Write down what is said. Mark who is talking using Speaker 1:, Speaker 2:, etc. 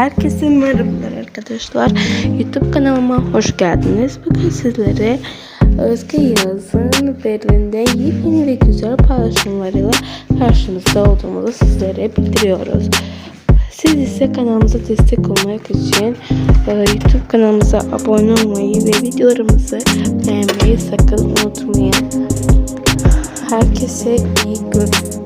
Speaker 1: Herkese merhabalar arkadaşlar. YouTube kanalıma hoş geldiniz. Bugün sizlere Özge Yağız'ın Berlin'de yepyeni ve güzel paylaşımlarıyla karşınızda olduğumuzu sizlere bildiriyoruz. Siz ise kanalımıza destek olmak için e, YouTube kanalımıza abone olmayı ve videolarımızı beğenmeyi sakın unutmayın. Herkese iyi günler.